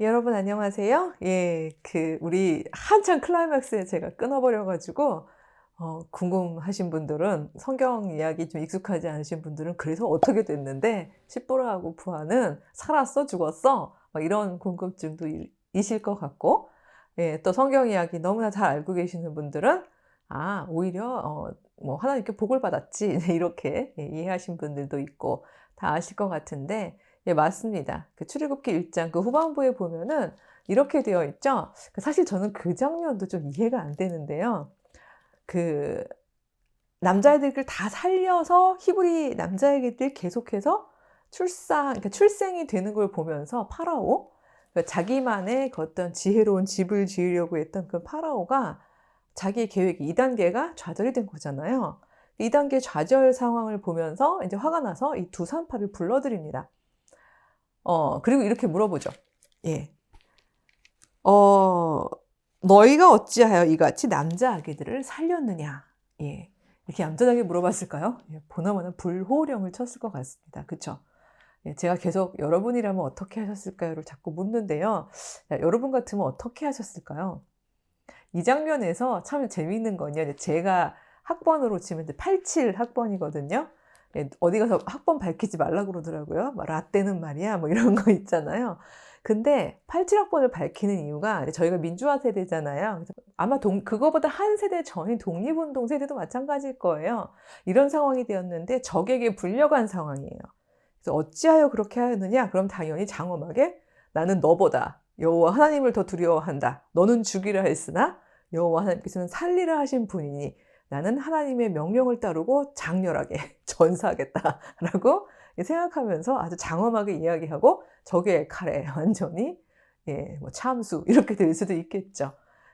여러분 안녕하세요. 예, 그 우리 한참 클라이맥스에 제가 끊어버려 가지고 어, 궁금하신 분들은 성경 이야기 좀 익숙하지 않으신 분들은 그래서 어떻게 됐는데 시보라하고 부하는 살았어 죽었어 막 이런 궁금증도 일- 이실 것 같고 예, 또 성경 이야기 너무나 잘 알고 계시는 분들은 아 오히려 어, 뭐 하나님께 복을 받았지 이렇게 예, 이해하신 분들도 있고 다 아실 것 같은데 예, 맞습니다. 그 출애굽기 1장 그 후반부에 보면은 이렇게 되어 있죠. 그 사실 저는 그 장면도 좀 이해가 안 되는데요. 그 남자애들 다 살려서 히브리 남자애들 계속해서 출산, 그러니까 출생이 되는 걸 보면서 파라오, 그 자기만의 그 어떤 지혜로운 집을 지으려고 했던 그 파라오가 자기 계획 2단계가 좌절이 된 거잖아요. 2단계 좌절 상황을 보면서 이제 화가 나서 이 두 산파를 불러들입니다. 어, 그리고 이렇게 물어보죠. 예. 어, 너희가 어찌하여 이같이 남자 아기들을 살렸느냐? 예. 이렇게 얌전하게 물어봤을까요? 예, 보나마나 불호령을 쳤을 것 같습니다. 그쵸? 예, 제가 계속 여러분이라면 어떻게 하셨을까요?를 자꾸 묻는데요. 야, 여러분 같으면 어떻게 하셨을까요? 이 장면에서 참 재미있는 건요. 제가 학번으로 치면 87 학번이거든요. 예, 어디 가서 학번 밝히지 말라 그러더라고요. 막 라떼는 말이야, 뭐 이런 거 있잖아요. 근데 87학번을 밝히는 이유가 저희가 민주화 세대잖아요. 아마 동, 그거보다 한 세대 전인 독립운동 세대도 마찬가지일 거예요. 이런 상황이 되었는데 적에게 불려간 상황이에요. 그래서 어찌하여 그렇게 하였느냐? 그럼 당연히 장엄하게 나는 너보다 여호와 하나님을 더 두려워한다. 너는 죽이라 했으나 여호와 하나님께서는 살리라 하신 분이니 나는 하나님의 명령을 따르고 장렬하게 전사하겠다라고 생각하면서 아주 장엄하게 이야기하고 적의 칼에 완전히 예, 뭐 참수 이렇게 될 수도 있겠죠.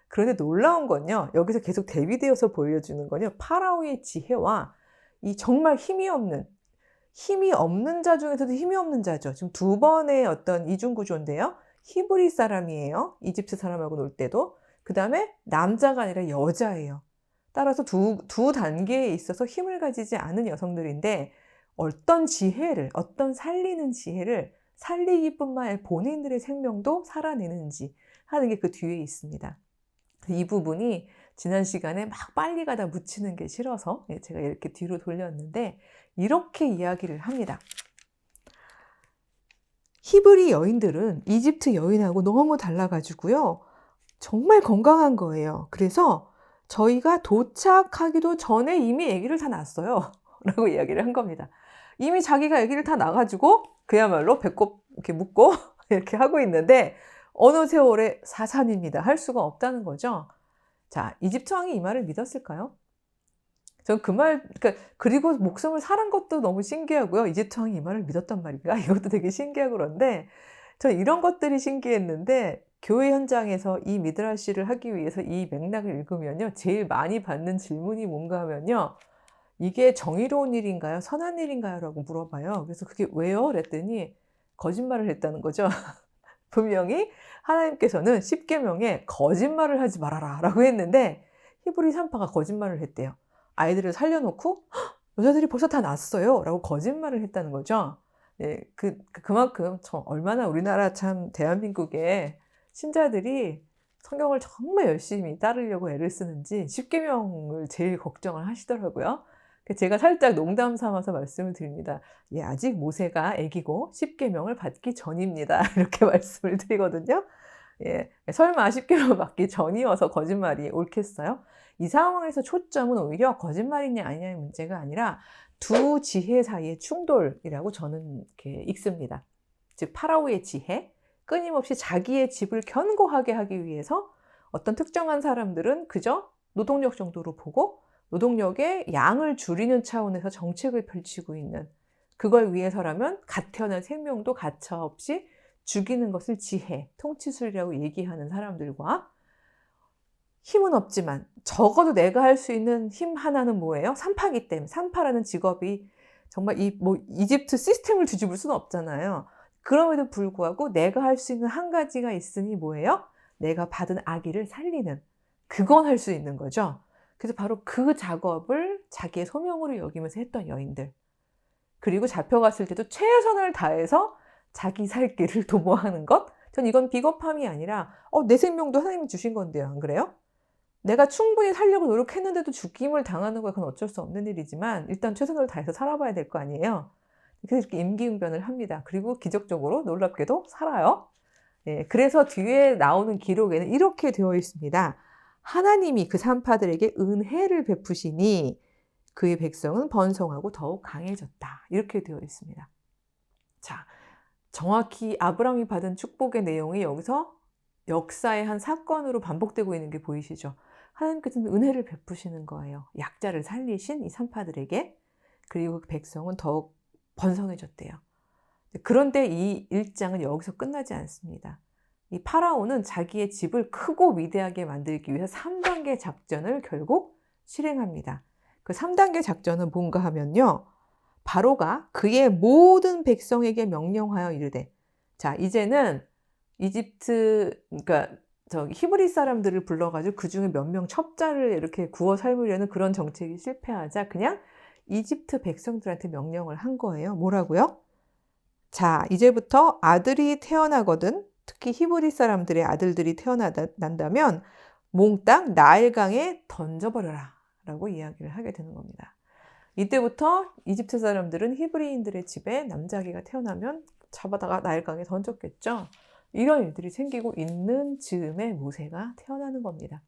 그런데 놀라운 건요. 여기서 계속 대비되어서 보여주는 건요. 파라오의 지혜와 이 정말 힘이 없는 힘이 없는 자 중에서도 힘이 없는 자죠. 지금 두 번의 어떤 이중 구조인데요. 히브리 사람이에요. 이집트 사람하고 놀 때도. 그 다음에 남자가 아니라 여자예요. 따라서 두, 두 단계에 있어서 힘을 가지지 않은 여성들인데 어떤 지혜를, 어떤 살리는 지혜를 살리기뿐만 아니라 본인들의 생명도 살아내는지 하는 게 그 뒤에 있습니다. 이 부분이 지난 시간에 막 빨리 가다 묻히는 게 싫어서 예, 제가 이렇게 뒤로 돌렸는데 이렇게 이야기를 합니다. 히브리 여인들은 이집트 여인하고 너무 달라가지고요. 정말 건강한 거예요. 그래서 저희가 도착하기도 전에 이미 아기를 다 낳았어요. 라고 이야기를 한 겁니다. 이미 자기가 아기를 다 낳아가지고 그야말로 배꼽 이렇게 묶고 이렇게 하고 있는데 어느 세월에 사산입니다. 할 수가 없다는 거죠. 자, 이집트 왕이 이 말을 믿었을까요? 전 그 말, 그러니까 그리고 목숨을 사는 것도 너무 신기하고요. 왕이 이 말을 믿었단 말인가? 이것도 되게 신기하고 그런데 전 이런 것들이 신기했는데 교회 현장에서 이 미드라시를 하기 위해서 이 맥락을 읽으면요. 제일 많이 받는 질문이 뭔가 하면요. 이게 정의로운 일인가요? 선한 일인가요? 라고 물어봐요. 그래서 그게 왜요? 그랬더니 거짓말을 했다는 거죠. 분명히 하나님께서는 10계명에 거짓말을 하지 말아라 라고 했는데 히브리 산파가 거짓말을 했대요. 아이들을 살려놓고 여자들이 벌써 다 낳았어요 라고 거짓말을 했다는 거죠. 예, 그, 그만큼 저 얼마나 우리나라 참 대한민국의 신자들이 성경을 정말 열심히 따르려고 애를 쓰는지 10계명을 제일 걱정을 하시더라고요. 제가 살짝 농담 삼아서 말씀을 드립니다. 예, 아직 모세가 애기고 10계명을 받기 전입니다. 이렇게 말씀을 드리거든요. 예, 설마 10계명 받기 전이어서 거짓말이 옳겠어요? 이 상황에서 초점은 오히려 거짓말이냐 아니냐의 문제가 아니라 두 지혜 사이의 충돌이라고 저는 이렇게 읽습니다. 즉 파라오의 지혜, 끊임없이 자기의 집을 견고하게 하기 위해서 어떤 특정한 사람들은 그저 노동력 정도로 보고 노동력의 양을 줄이는 차원에서 정책을 펼치고 있는 그걸 위해서라면 갓 태어난 생명도 가차없이 죽이는 것을 지혜, 통치술이라고 얘기하는 사람들과 힘은 없지만 적어도 내가 할 수 있는 힘 하나는 뭐예요? 산파기 때문에 산파라는 직업이 정말 이 뭐 이집트 시스템을 뒤집을 수는 없잖아요. 그럼에도 불구하고 내가 할 수 있는 한 가지가 있으니 뭐예요? 내가 받은 아기를 살리는 그건 할 수 있는 거죠. 그래서 바로 그 작업을 자기의 소명으로 여기면서 했던 여인들. 그리고 잡혀갔을 때도 최선을 다해서 자기 살 길을 도모하는 것. 전 이건 비겁함이 아니라 어, 내 생명도 하나님이 주신 건데요. 안 그래요? 내가 충분히 살려고 노력했는데도 죽임을 당하는 건 그건 어쩔 수 없는 일이지만 일단 최선을 다해서 살아봐야 될 거 아니에요. 그래서 이렇게 임기응변을 합니다. 그리고 기적적으로 놀랍게도 살아요. 네, 그래서 뒤에 나오는 기록에는 이렇게 되어 있습니다. 하나님이 그 산파들에게 은혜를 베푸시니 그의 백성은 번성하고 더욱 강해졌다. 이렇게 되어 있습니다. 자, 정확히 아브라함이 받은 축복의 내용이 여기서 역사의 한 사건으로 반복되고 있는 게 보이시죠? 하나님께서는 은혜를 베푸시는 거예요. 약자를 살리신 이 산파들에게. 그리고 그 백성은 더욱 번성해졌대요. 그런데 이 일장은 여기서 끝나지 않습니다. 이 파라오는 자기의 집을 크고 위대하게 만들기 위해서 3단계 작전을 결국 실행합니다. 그 3단계 작전은 뭔가 하면요. 바로가 그의 모든 백성에게 명령하여 이르되 자, 이제는 이집트 그러니까 저 히브리 사람들을 불러가지고 그 중에 몇 명 첩자를 이렇게 구워 삶으려는 그런 정책이 실패하자 그냥 이집트 백성들한테 명령을 한 거예요. 뭐라고요? 자, 이제부터 아들이 태어나거든 특히 히브리 사람들의 아들들이 태어난다면 몽땅 나일강에 던져버려라 라고 이야기를 하게 되는 겁니다. 이때부터 이집트 사람들은 히브리인들의 집에 남자아기가 태어나면 잡아다가 나일강에 던졌겠죠. 이런 일들이 생기고 있는 즈음에 모세가 태어나는 겁니다.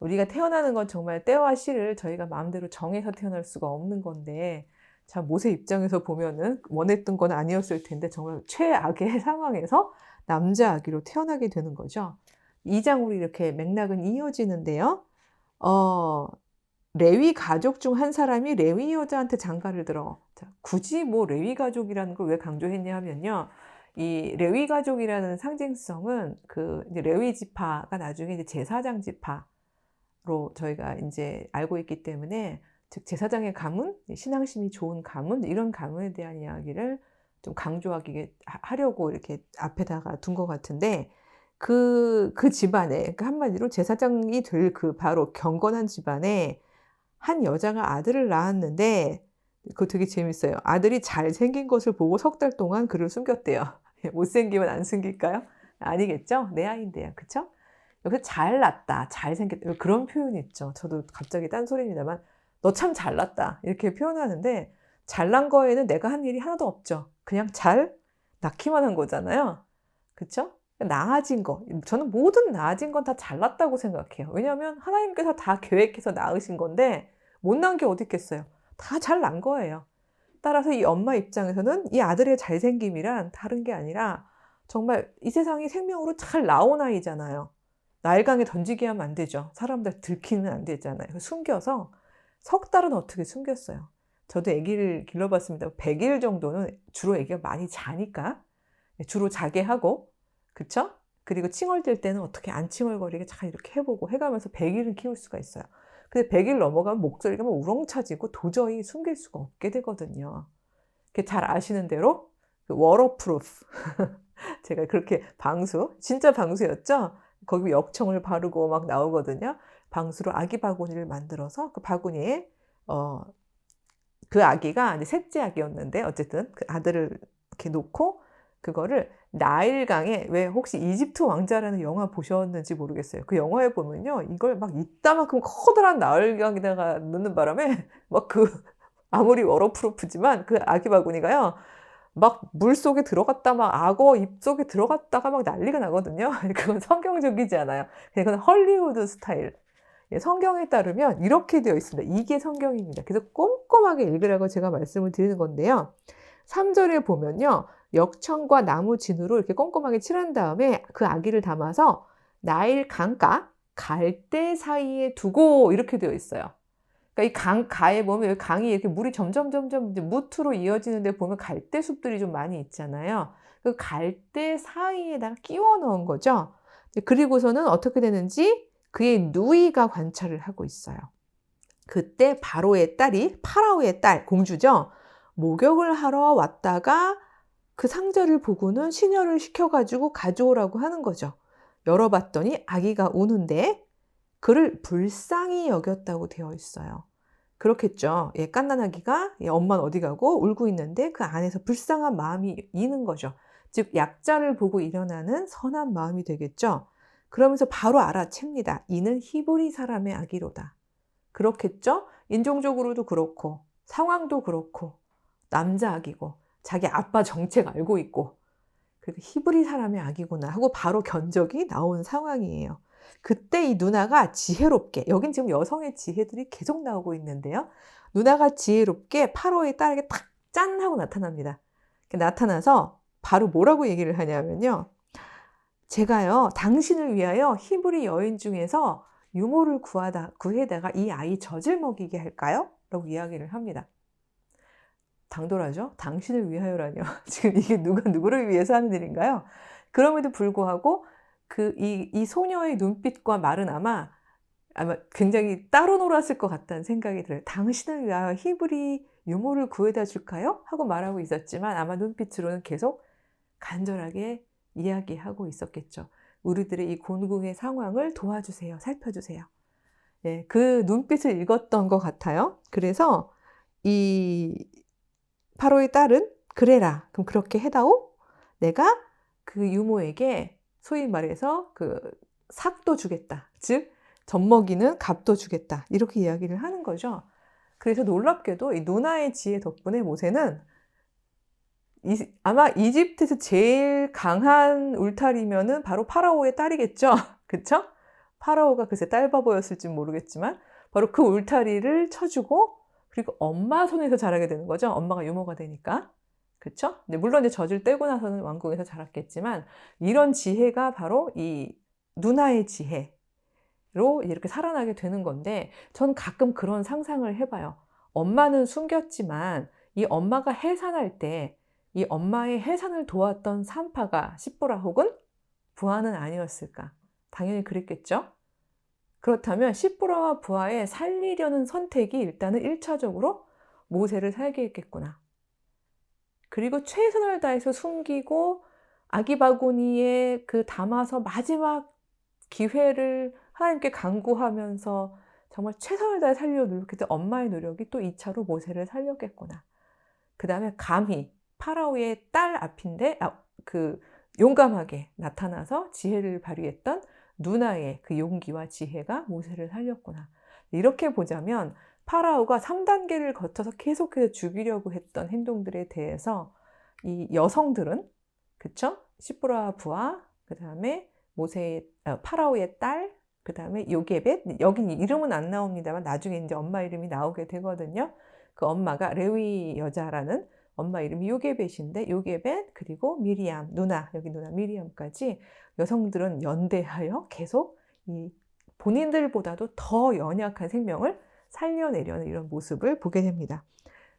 우리가 태어나는 건 정말 때와 시를 저희가 마음대로 정해서 태어날 수가 없는 건데 자 모세 입장에서 보면은 원했던 건 아니었을 텐데 정말 최악의 상황에서 남자 아기로 태어나게 되는 거죠. 2장으로 이렇게 맥락은 이어지는데요. 어, 레위 가족 중 한 사람이 레위 여자한테 장가를 들어. 자, 굳이 뭐 레위 가족이라는 걸 왜 강조했냐 하면요. 이 레위 가족이라는 상징성은 그 레위 지파가 나중에 이제 제사장 지파로 저희가 이제 알고 있기 때문에 즉 제사장의 가문, 신앙심이 좋은 가문 이런 가문에 대한 이야기를 좀 강조하기 하려고 이렇게 앞에다가 둔 것 같은데 그, 그 집안에, 그 한마디로 제사장이 될 그 바로 경건한 집안에 한 여자가 아들을 낳았는데 그거 되게 재밌어요. 아들이 잘생긴 것을 보고 석 달 동안 그를 숨겼대요. 못생기면 안 숨길까요? 아니겠죠? 내 아이인데요. 그쵸? 여기서 잘났다, 잘생겼다. 그런 표현이 있죠. 저도 갑자기 딴소리입니다만, 너 참 잘났다. 이렇게 표현하는데, 잘난 거에는 내가 한 일이 하나도 없죠. 그냥 잘 낳기만 한 거잖아요. 그쵸? 나아진 거. 저는 모든 나아진 건 다 잘났다고 생각해요. 왜냐하면 하나님께서 다 계획해서 낳으신 건데, 못 낳은 게 어디 있겠어요. 다 잘 난 거예요. 따라서 이 엄마 입장에서는 이 아들의 잘생김이란 다른 게 아니라 정말 이 세상이 생명으로 잘 나온 아이잖아요. 나일강에 던지게 하면 안 되죠. 사람들 들키면 안 되잖아요. 숨겨서 석 달은 어떻게 숨겼어요. 저도 아기를 길러봤습니다. 100일 정도는 주로 아기가 많이 자니까 주로 자게 하고 그쵸? 그리고 칭얼댈 때는 어떻게 안 칭얼거리게 잘 이렇게 해보고 해가면서 100일은 키울 수가 있어요. 근데 100일 넘어가면 목소리가 막 우렁차지고 도저히 숨길 수가 없게 되거든요. 잘 아시는 대로 그 워러프루프 제가 그렇게 방수 진짜 방수였죠. 거기 역청을 바르고 막 나오거든요. 방수로 아기 바구니를 만들어서 그 바구니에 어, 그 아기가 이제 셋째 아기였는데 어쨌든 그 아들을 이렇게 놓고 그거를 나일강에 왜 혹시 이집트 왕자라는 영화 보셨는지 모르겠어요. 그 영화에 보면요. 이걸 막 이따만큼 커다란 나일강에다가 넣는 바람에 막 그 아무리 워러프루프지만 그 아기 바구니가요. 막 물 속에 들어갔다 막 악어 입 속에 들어갔다가 막 난리가 나거든요. 그건 성경적이지 않아요. 그건 헐리우드 스타일. 예, 성경에 따르면 이렇게 되어 있습니다. 이게 성경입니다. 그래서 꼼꼼하게 읽으라고 제가 말씀을 드리는 건데요. 3절에 보면요. 역청과 나무 진으로 이렇게 꼼꼼하게 칠한 다음에 그 아기를 담아서 나일 강가 갈대 사이에 두고 이렇게 되어 있어요. 그러니까 이 강 가에 보면 강이 이렇게 물이 점점 점점 무트로 이어지는데 보면 갈대 숲들이 좀 많이 있잖아요. 그 갈대 사이에다가 끼워 넣은 거죠. 그리고서는 어떻게 되는지 그의 누이가 관찰을 하고 있어요. 그때 바로의 딸이 파라오의 딸 공주죠. 목욕을 하러 왔다가 그 상자를 보고는 시녀를 시켜가지고 가져오라고 하는 거죠. 열어봤더니 아기가 우는데 그를 불쌍히 여겼다고 되어 있어요. 그렇겠죠. 예, 깐난아기가 예, 엄마는 어디 가고 울고 있는데 그 안에서 불쌍한 마음이 이는 거죠. 즉 약자를 보고 일어나는 선한 마음이 되겠죠. 그러면서 바로 알아챕니다. 이는 히브리 사람의 아기로다. 그렇겠죠? 인종적으로도 그렇고 상황도 그렇고 남자 아기고 자기 아빠 정책 알고 있고 그리고 히브리 사람의 아기구나 하고 바로 견적이 나온 상황이에요. 그때 이 누나가 지혜롭게 여긴 지금 여성의 지혜들이 계속 나오고 있는데요. 누나가 지혜롭게 파로의 딸에게 탁 짠 하고 나타납니다. 나타나서 바로 뭐라고 얘기를 하냐면요. 제가요, 당신을 위하여 히브리 여인 중에서 유모를 구하다, 구해다가 이 아이 젖을 먹이게 할까요? 라고 이야기를 합니다. 당돌하죠? 당신을 위하여라뇨. 지금 이게 누가 누구를 위해서 하는 일인가요? 그럼에도 불구하고 그이이 소녀의 눈빛과 말은 아마 아마 굉장히 따로 놀았을 것 같다는 생각이 들어요. 당신을 위하여 히브리 유모를 구해다 줄까요? 하고 말하고 있었지만 아마 눈빛으로는 계속 간절하게 이야기하고 있었겠죠. 우리들의 이 곤궁의 상황을 도와주세요. 살펴주세요. 예, 그 눈빛을 읽었던 것 같아요. 그래서 이 파로의 딸은 그래라. 그럼 그렇게 해다오. 내가 그 유모에게 소위 말해서 그 삭도 주겠다. 즉 젖먹이는 값도 주겠다. 이렇게 이야기를 하는 거죠. 그래서 놀랍게도 이 누나의 지혜 덕분에 모세는 이, 아마 이집트에서 제일 강한 울타리면은 바로 파라오의 딸이겠죠. 그쵸? 파라오가 글쎄 딸바보였을지 모르겠지만 바로 그 울타리를 쳐주고 그리고 엄마 손에서 자라게 되는 거죠. 엄마가 유모가 되니까. 근데 물론 이제 젖을 떼고 나서는 왕궁에서 자랐겠지만 이런 지혜가 바로 이 누나의 지혜로 이렇게 살아나게 되는 건데 전 가끔 그런 상상을 해봐요. 엄마는 숨겼지만 이 엄마가 해산할 때 이 엄마의 해산을 도왔던 산파가 시보라 혹은 부하는 아니었을까? 당연히 그랬겠죠? 그렇다면 시보라와 부하의 살리려는 선택이 일단은 1차적으로 모세를 살게 했겠구나. 그리고 최선을 다해서 숨기고 아기 바구니에 그 담아서 마지막 기회를 하나님께 간구하면서 정말 최선을 다해 살려 노력했던 엄마의 노력이 또 2차로 모세를 살렸겠구나. 그 다음에 감히 파라오의 딸 앞인데 아, 그 용감하게 나타나서 지혜를 발휘했던 누나의 그 용기와 지혜가 모세를 살렸구나. 이렇게 보자면 파라오가 3단계를 거쳐서 계속해서 죽이려고 했던 행동들에 대해서 이 여성들은 그쵸? 시브라 부하 그 다음에 모세의 아, 파라오의 딸, 그 다음에 요게벳 여긴 이름은 안 나옵니다만 나중에 이제 엄마 이름이 나오게 되거든요. 그 엄마가 레위 여자라는 엄마 이름이 요게벳인데 요게벳 그리고 미리암 누나 여기 누나 미리암까지 여성들은 연대하여 계속 이 본인들보다도 더 연약한 생명을 살려내려는 이런 모습을 보게 됩니다.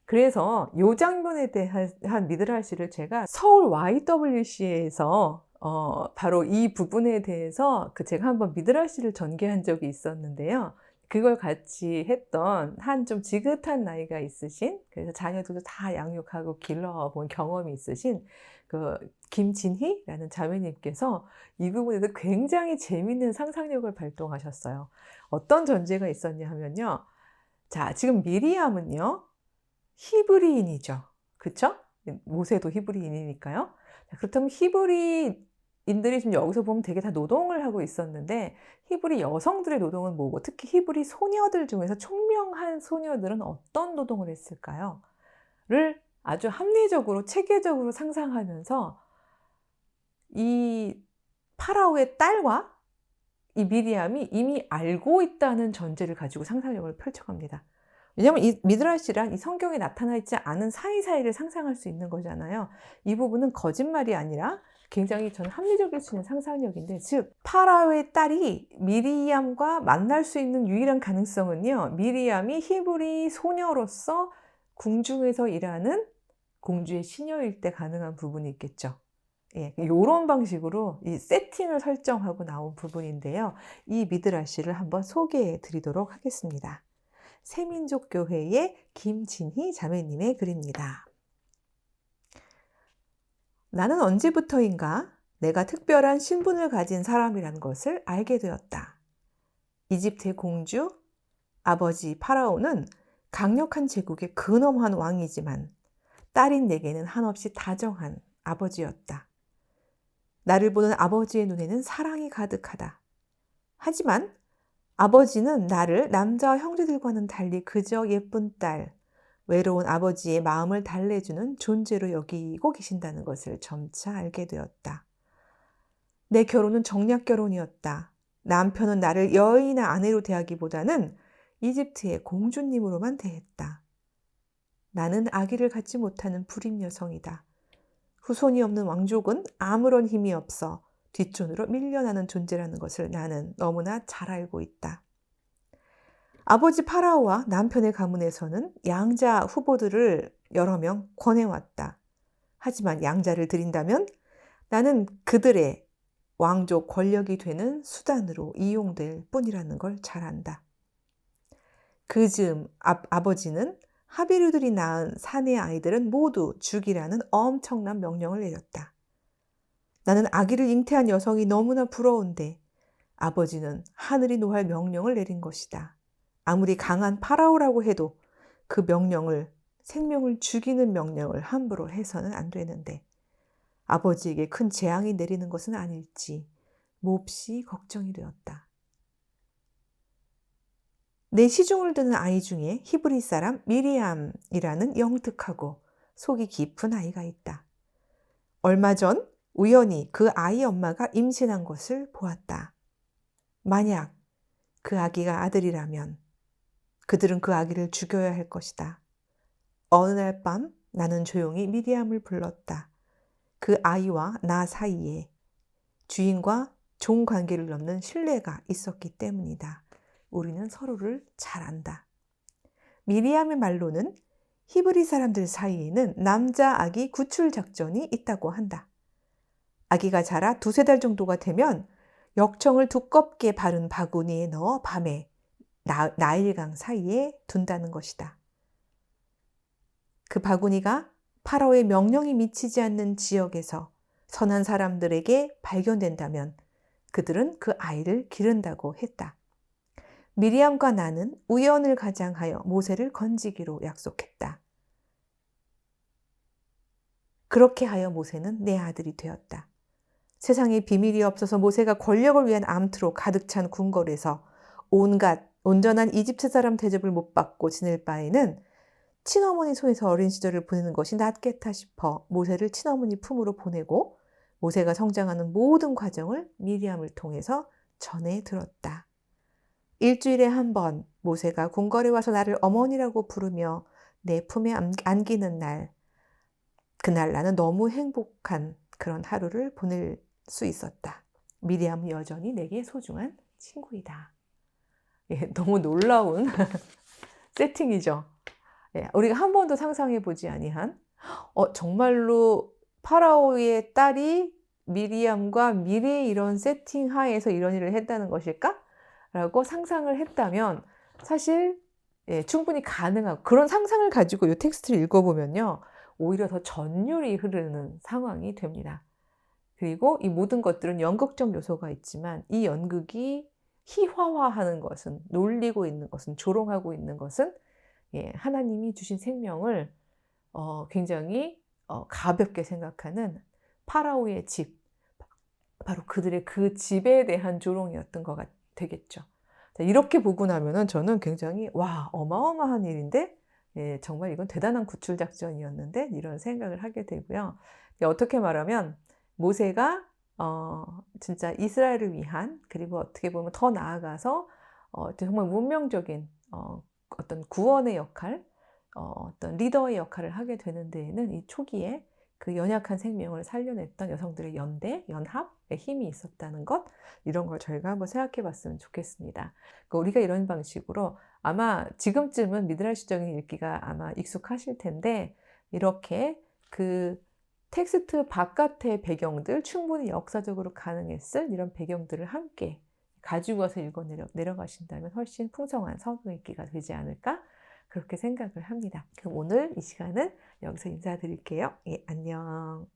그래서 이 장면에 대한 미드라시를 제가 서울 YWC에서 어, 바로 이 부분에 대해서 그 제가 한번 미드라시를 전개한 적이 있었는데요. 그걸 같이 했던 한 좀 지긋한 나이가 있으신 그래서 자녀들도 다 양육하고 길러본 경험이 있으신 그 김진희라는 자매님께서 이 부분에서 굉장히 재밌는 상상력을 발동하셨어요. 어떤 전제가 있었냐 하면요. 자, 지금 미리암은요. 히브리인이죠. 그쵸? 모세도 히브리인이니까요. 그렇다면 히브리 인들이 지금 여기서 보면 되게 다 노동을 하고 있었는데 히브리 여성들의 노동은 뭐고 특히 히브리 소녀들 중에서 총명한 소녀들은 어떤 노동을 했을까요? 를 아주 합리적으로 체계적으로 상상하면서 이 파라오의 딸과 이 미리암이 이미 알고 있다는 전제를 가지고 상상력을 펼쳐갑니다. 왜냐하면 이 미드라시란 이 성경에 나타나 있지 않은 사이사이를 상상할 수 있는 거잖아요. 이 부분은 거짓말이 아니라 굉장히 저는 합리적일 수 있는 상상력인데, 즉 파라오의 딸이 미리암과 만날 수 있는 유일한 가능성은요. 미리암이 히브리 소녀로서 궁중에서 일하는 공주의 시녀일 때 가능한 부분이 있겠죠. 예, 이런 방식으로 이 세팅을 설정하고 나온 부분인데요. 이 미드라시를 한번 소개해 드리도록 하겠습니다. 새민족교회의 김진희 자매님의 글입니다. 나는 언제부터인가 내가 특별한 신분을 가진 사람이란 것을 알게 되었다. 이집트의 공주, 아버지 파라오는 강력한 제국의 근엄한 왕이지만 딸인 내게는 한없이 다정한 아버지였다. 나를 보는 아버지의 눈에는 사랑이 가득하다. 하지만 아버지는 나를 남자와 형제들과는 달리 그저 예쁜 딸, 외로운 아버지의 마음을 달래주는 존재로 여기고 계신다는 것을 점차 알게 되었다. 내 결혼은 정략 결혼이었다. 남편은 나를 여인이나 아내로 대하기보다는 이집트의 공주님으로만 대했다. 나는 아기를 갖지 못하는 불임 여성이다. 후손이 없는 왕족은 아무런 힘이 없어 뒷전으로 밀려나는 존재라는 것을 나는 너무나 잘 알고 있다. 아버지 파라오와 남편의 가문에서는 양자 후보들을 여러 명 권해왔다. 하지만 양자를 드린다면 나는 그들의 왕족 권력이 되는 수단으로 이용될 뿐이라는 걸 잘 안다. 그 즈음 아버지는 하비르들이 낳은 사내 아이들은 모두 죽이라는 엄청난 명령을 내렸다. 나는 아기를 잉태한 여성이 너무나 부러운데 아버지는 하늘이 노할 명령을 내린 것이다. 아무리 강한 파라오라고 해도 그 명령을 생명을 죽이는 명령을 함부로 해서는 안 되는데 아버지에게 큰 재앙이 내리는 것은 아닐지 몹시 걱정이 되었다. 내 시중을 드는 아이 중에 히브리 사람 미리암이라는 영특하고 속이 깊은 아이가 있다. 얼마 전 우연히 그 아이 엄마가 임신한 것을 보았다. 만약 그 아기가 아들이라면 그들은 그 아기를 죽여야 할 것이다. 어느 날 밤 나는 조용히 미리암을 불렀다. 그 아이와 나 사이에 주인과 종 관계를 넘는 신뢰가 있었기 때문이다. 우리는 서로를 잘 안다. 미리암의 말로는 히브리 사람들 사이에는 남자 아기 구출 작전이 있다고 한다. 아기가 자라 두세 달 정도가 되면 역청을 두껍게 바른 바구니에 넣어 밤에 나, 나일강 사이에 둔다는 것이다. 그 바구니가 파라오의 명령이 미치지 않는 지역에서 선한 사람들에게 발견된다면 그들은 그 아이를 기른다고 했다. 미리암과 나는 우연을 가장하여 모세를 건지기로 약속했다. 그렇게 하여 모세는 내 아들이 되었다. 세상에 비밀이 없어서 모세가 권력을 위한 암투로 가득 찬 궁궐에서 온갖 온전한 이집트 사람 대접을 못 받고 지낼 바에는 친어머니 손에서 어린 시절을 보내는 것이 낫겠다 싶어 모세를 친어머니 품으로 보내고 모세가 성장하는 모든 과정을 미리암을 통해서 전해 들었다. 일주일에 한 번 모세가 궁궐에 와서 나를 어머니라고 부르며 내 품에 안기는 날, 그날 나는 너무 행복한 그런 하루를 보낼 수 있었다. 미리암은 여전히 내게 소중한 친구이다. 예, 너무 놀라운 세팅이죠. 예, 우리가 한 번도 상상해 보지 아니한 어, 정말로 파라오의 딸이 미리암과 미래의 이런 세팅 하에서 이런 일을 했다는 것일까? 라고 상상을 했다면 사실 예, 충분히 가능하고 그런 상상을 가지고 이 텍스트를 읽어보면요. 오히려 더 전율이 흐르는 상황이 됩니다. 그리고 이 모든 것들은 연극적 요소가 있지만 이 연극이 희화화하는 것은 놀리고 있는 것은 조롱하고 있는 것은 예, 하나님이 주신 생명을 어, 굉장히 어, 가볍게 생각하는 파라오의 집 바로 그들의 그 집에 대한 조롱이었던 것 같, 되겠죠. 자, 이렇게 보고 나면은 저는 굉장히 와 어마어마한 일인데 예, 정말 이건 대단한 구출 작전이었는데 이런 생각을 하게 되고요. 어떻게 말하면 모세가 어, 진짜 이스라엘을 위한 그리고 어떻게 보면 더 나아가서 어, 정말 문명적인 어, 어떤 구원의 역할, 어, 어떤 리더의 역할을 하게 되는 데에는 이 초기에 그 연약한 생명을 살려냈던 여성들의 연대, 연합의 힘이 있었다는 것, 이런 걸 저희가 한번 생각해 봤으면 좋겠습니다. 그러니까 우리가 이런 방식으로 아마 지금쯤은 미드라시적인 읽기가 아마 익숙하실 텐데, 이렇게 그 텍스트 바깥의 배경들, 충분히 역사적으로 가능했을 이런 배경들을 함께 가지고 와서 읽어 내려, 내려가신다면 훨씬 풍성한 성경 읽기가 되지 않을까? 그렇게 생각을 합니다. 그럼 오늘 이 시간은 여기서 인사드릴게요. 예, 안녕.